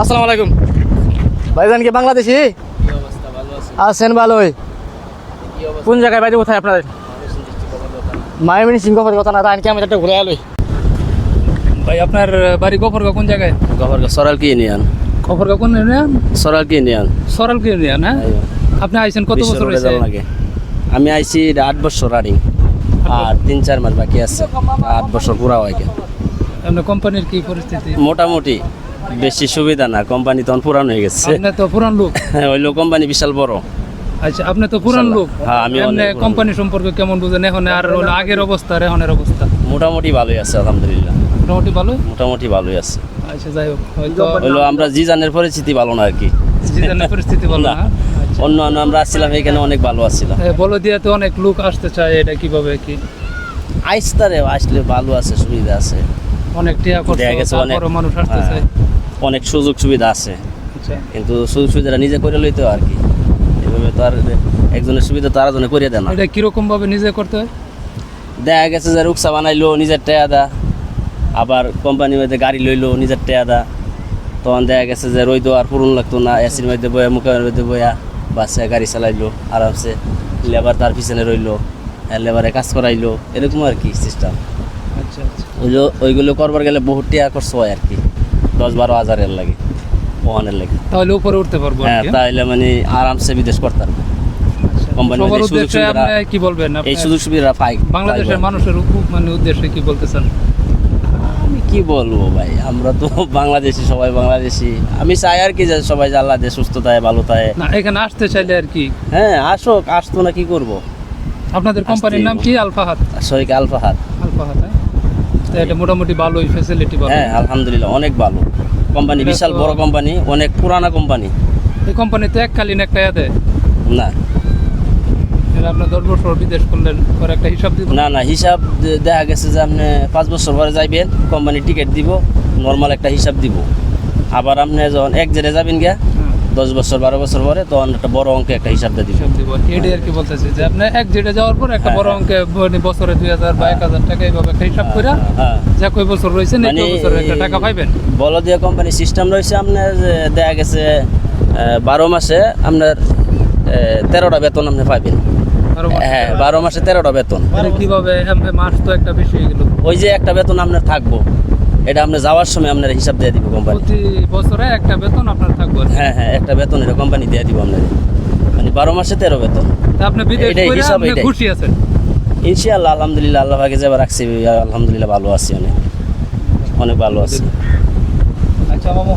আসসালামু আলাইকুম। ভাইজান কি বাংলাদেশি? আছেন ভালোই। কোন জায়গায় বাড়ি কোথায় আপনাদের মায়ামিনী সিংহপুর কথা না রানকে আমি একটা ঘুরে আলোই? ভাই আপনার বাড়ি গফরগাঁও কোন জায়গায়? গভর্নর সরাল কি ইউনিয়ন? গফরগাঁও কোন ইউনিয়ন? সরাল কি ইউনিয়ন? সরল কি ইউনিয়ন হ্যাঁ? আপনি আইছেন কত বছর হয়েছে আমি আইছি আট বছর রানিং আর তিন চার মাস বাকি আছে। আট বছর পুরা হয় গে। আপনার কোম্পানির কি পরিস্থিতি? মোটামুটি। বেশি সুবিধা না কোম্পানি তখন পুরান হয়ে গেছে। আপনি তো পুরান লোক। হইল কোম্পানি বিশাল বড়। আচ্ছা আপনি তো পুরান লোক। হ্যাঁ, আমি কোম্পানি সম্পর্কে কেমন বুঝেন? এখন আর আগের অবস্থা আর এখনের অবস্থা? মোটামুটি ভালোই আছে আলহামদুলিল্লাহ। মোটামুটি ভালো মোটামুটি ভালোই আছে। আচ্ছা যাই হোক হইল আমরা জি জানের পরিস্থিতি ভালো না আর কি। সিজনের পরিস্থিতি ভালো না? আচ্ছা। অন্য অন্য আমরা আসছিলাম এখানে অনেক ভালো আসছিলাম বলো দিয়ে তো অনেক লোক আসতে চায় এটা কীভাবে কি? আইসতারে আসলে ভালো আছে সুবিধা আছে। অনেক টিয়া করছে অনেক। মানুষ আসতে হ্যাঁ, চায়। অনেক সুযোগ সুবিধা আছে। আচ্ছা। কিন্তু সুযোগ সুবিধাটা নিজে করে লইতে আর কি। এভাবে তো আর একজনের সুবিধা তো আরেকজনে করে দেয় না। এটা কীরকম ভাবে নিজে করতে হয়? দেখা গেছে যে রুকসা বানাইলো নিজের টেয়া দা। আবার কোম্পানির মধ্যে গাড়ি লইলো নিজের টেয়া দা। তখন দেখা গেছে যে রইতো আর পুরন লাগতো না এসির মধ্যে বয়া মুখের মধ্যে বয়া বাসে গাড়ি চালাইলো আরামসে লেবার তার পিছনে রইল লেবারে কাজ করাইলো এরকম আর কি সিস্টেম আচ্ছা আচ্ছা। ওইগুলো ওইগুলো করবার গেলে বহুত টিয়া খরচ হয় আর কি। দশ বারো হাজারের লাগে ওয়ানের লাগে। তাহলে উপরে উঠতে পারব হ্যাঁ কি, তাইলে মানে আরামসে বিদেশ করতাম আচ্ছা। কি বলবেন? এই সুযোগ সুবিধা পাই বাংলাদেশের মানুষের মানে উদ্দেশ্যে কি বলতে চান আমি কি বলব ভাই? আমরা তো বাংলাদেশি সবাই বাংলাদেশি। আমি চাই আর কি যে সবাই যে আল্লাহ দিয়ে সুস্থ থাকে ভালো থাকে না এখানে আসতে চাইলে আর কি? হ্যাঁ আসুক আসতো না কি করব? আপনাদের কোম্পানির নাম কি? আলফাহাত? আলফাহাত। হ্যাঁ এটা মোটামুটি ভালোই ফ্যাসিলিটি ভালো। হ্যাঁ আলহামদুলিল্লাহ অনেক ভালো। কোম্পানি বিশাল বড় কোম্পানি অনেক পুরানা কোম্পানি। এই কোম্পানিতে এককালীন একটা ইয়া না। দশ বছর বিদেশ করলেন পরে একটা হিসাব দিব? না না হিসাব দেখা গেছে যে আপনি পাঁচ বছর পরে যাইবেন কোম্পানি টিকিট দিব নর্মাল একটা হিসাব দিব। আবার আপনি যখন এক জেরে যাবেন গিয়া দশ বছর বারো বছর পরে তখন একটা বড় অঙ্কে একটা হিসাব দিয়ে দিব। হিসাব এটাই আর কি বলতেছি যে আপনি এক জেটে যাওয়ার পর একটা হ্যাঁ, বড় হ্যাঁ। অঙ্কে মানে বছরে দুই হাজার বা এক হাজার টাকা এইভাবে একটা হিসাব করে হ্যাঁ। যা কয় বছর রয়েছে না মানে বছর একটা টাকা পাইবেন। বলদিয়া কোম্পানি সিস্টেম রয়েছে আপনার যে দেখা গেছে বারো মাসে আপনার তেরোটা বেতন আপনি পাবেন হ্যাঁ বারো মাসে তেরোটা বেতন। কীভাবে মাস তো একটা বেশি হয়ে গেল। ওই যে একটা বেতন আপনার থাকব। এটা আপনার যাওয়ার সময় আপনারা হিসাব দিয়ে দিব কোম্পানি প্রতি বছরে একটা বেতন আপনার থাকবে। হ্যাঁ হ্যাঁ একটা বেতন এটা কোম্পানি দিয়ে দিব আপনাদের মানে বারো মাসে তেরো বেতন। আপনি এটাই হিসাব এটাই। খুশি আছেন? ইনশাআল্লাহ আলহামদুলিল্লাহ আল্লাহ ভাগে যাবার রাখছি আলহামদুলিল্লাহ ভালো আছি অনেক অনেক ভালো আছি। আচ্ছা মামু।